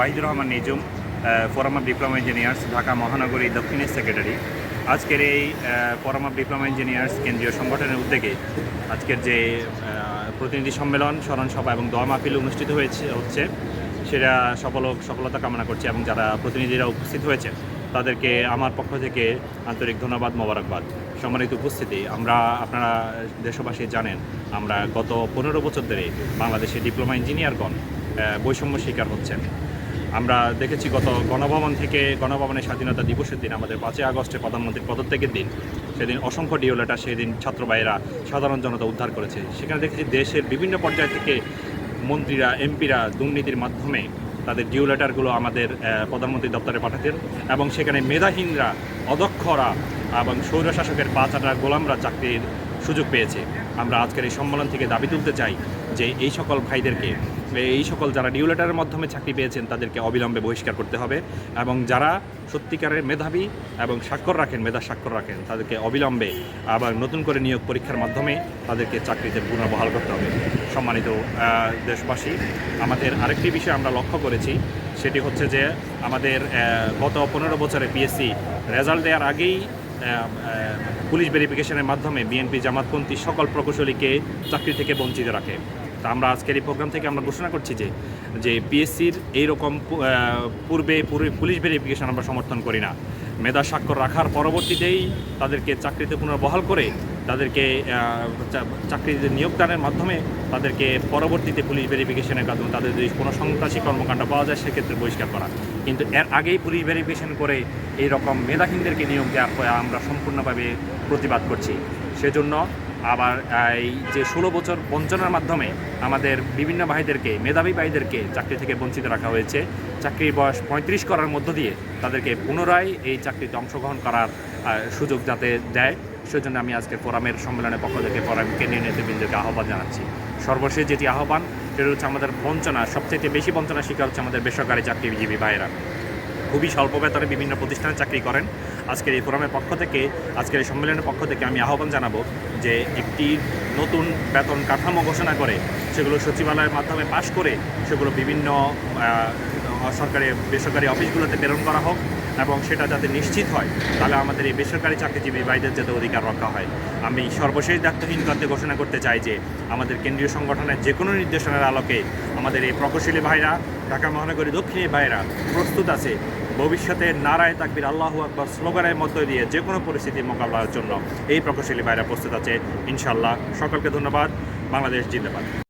Wahidur Rahman Nijum forum of diploma engineers Dhaka মহানগরী দক্ষিণের secretary আজকের এই ফোরাম অফ ডিপ্লোমা ইঞ্জিনিয়ার্স কেন্দ্রীয় সংগঠনের উদ্যোগে আজকের যে প্রতিনিধি সম্মেলন, স্মরণ সভা এবং দোয়া মাহফিল অনুষ্ঠিত হয়েছে, হচ্ছে, সেটা সফল, সফলতা কামনা করছি এবং যারা প্রতিনিধিরা উপস্থিত হয়েছে, তাদেরকে আমার পক্ষ থেকে আন্তরিক ধন্যবাদ, মোবারকবাদ। সম্মানিত উপস্থিতি, আমরা, আপনারা দেশবাসী জানেন, আমরা গত পনেরো বছর ধরে বাংলাদেশে ডিপ্লোমা ইঞ্জিনিয়ারগণ বৈষম্য শিকার হচ্ছেন। আমরা দেখেছি গত গণভবন থেকে গণভবনের স্বাধীনতা দিবসের দিন, আমাদের পাঁচই আগস্টে প্রধানমন্ত্রীর পদত্যাগের দিন, সেদিন অসংখ্য ডিও লেটার সেদিন ছাত্র ভাইয়েরা, সাধারণ জনতা উদ্ধার করেছে। সেখানে দেখেছি দেশের বিভিন্ন পর্যায় থেকে মন্ত্রীরা, এমপিরা দুর্নীতির মাধ্যমে তাদের ডিও লেটারগুলো আমাদের প্রধানমন্ত্রী দপ্তরে পাঠাতেন এবং সেখানে মেধাহীনরা, অদক্ষরা এবং স্বৈরশাসকের পাঁচাটা গোলামরা চাকরির সুযোগ পেয়েছে। আমরা আজকের এই সম্মেলন থেকে দাবি তুলতে চাই যে এই সকল ভাইদেরকে এই সকল যারা ডিও লেটারের মাধ্যমে চাকরি পেয়েছেন, তাদেরকে অবিলম্বে বহিষ্কার করতে হবে এবং যারা সত্যিকারের মেধাবী এবং স্বাক্ষর রাখেন, মেধা স্বাক্ষর রাখেন, তাদেরকে অবিলম্বে আবার নতুন করে নিয়োগ পরীক্ষার মাধ্যমে তাদেরকে চাকরিতে পুনর্বহাল করতে হবে। সম্মানিত দেশবাসী, আমাদের আরেকটি বিষয় আমরা লক্ষ্য করেছি, সেটি হচ্ছে যে আমাদের গত পনেরো বছরে পিএসসি রেজাল্ট দেওয়ার আগেই পুলিশ ভেরিফিকেশনের মাধ্যমে বিএনপি জামাতপন্থী সকল প্রকৌশলীকে চাকরি থেকে বঞ্চিত রাখে। তা আমরা আজকের এই প্রোগ্রাম থেকে আমরা ঘোষণা করছি যে যে পিএসসির এইরকম পূর্বে পূর্বে পুলিশ ভেরিফিকেশন আমরা সমর্থন করি না। মেধা স্বাক্ষর রাখার পরবর্তীতেই তাদেরকে চাকরিতে পুনর্বহাল করে তাদেরকে চাকরিতে নিয়োগদানের মাধ্যমে তাদেরকে পরবর্তীতে পুলিশ ভেরিফিকেশনের মাধ্যমে তাদের যদি কোনো সন্ত্রাসী কর্মকাণ্ড পাওয়া যায়, সেক্ষেত্রে বহিষ্কার করা। কিন্তু এর আগেই পুলিশ ভেরিফিকেশন করে এই রকম মেধাহীনদেরকে নিয়োগ দেওয়ার আমরা সম্পূর্ণভাবে প্রতিবাদ করছি। সেজন্য আবার এই যে ষোলো বছর বঞ্চনার মাধ্যমে আমাদের বিভিন্ন ভাইদেরকে, মেধাবী ভাইদেরকে চাকরি থেকে বঞ্চিত রাখা হয়েছে। চাকরির বয়স পঁয়ত্রিশ করার মধ্য দিয়ে তাদেরকে পুনরায় এই চাকরিতে অংশগ্রহণ করার সুযোগ যাতে দেয়। সেজন্য আমি আজকে ফোরামের সম্মেলনের পক্ষ থেকে ফোরাম কেন্দ্রীয় নেতৃবৃন্দকে আহ্বান জানাচ্ছি। সর্বশেষ যেটি আহ্বান, সেটা হচ্ছে আমাদের বঞ্চনা সবচেয়ে বেশি বঞ্চনা শিকার হচ্ছে আমাদের বেসরকারি চাকরিজীবী ভাইয়েরা। খুবই স্বল্প বেতনে বিভিন্ন প্রতিষ্ঠানে চাকরি করেন। আজকের এই ফোরামের পক্ষ থেকে, আজকের এই সম্মেলনের পক্ষ থেকে আমি আহ্বান জানাব যে একটি নতুন বেতন কাঠামো ঘোষণা করে, সেগুলো সচিবালয়ের মাধ্যমে পাশ করে, সেগুলো বিভিন্ন সরকারি, বেসরকারি অফিসগুলোতে প্রেরণ করা হোক। এবং সেটা যাতে নিশ্চিত হয়, তাহলে আমাদের এই বেসরকারি চাকরিজীবী ভাইদের যাতে অধিকার রক্ষা হয়। আমি সর্বশেষ দায়িত্বহীন কার্যে ঘোষণা করতে চাই যে, আমাদের কেন্দ্রীয় সংগঠনের যে কোনো নির্দেশনার আলোকে আমাদের এই প্রকৌশলী ভাইরা, ঢাকা মহানগরী দক্ষিণী ভাইরা প্রস্তুত আছে। ভবিষ্যতে নারায় তাকবির, আল্লাহু আকবর স্লোগানের মধ্য দিয়ে যে কোনো পরিস্থিতি মোকাবিলার জন্য এই প্রকৌশলী ভাইরা প্রস্তুত আছে। ইনশাল্লাহ সকলকে ধন্যবাদ। বাংলাদেশ জিন্দাবাদ।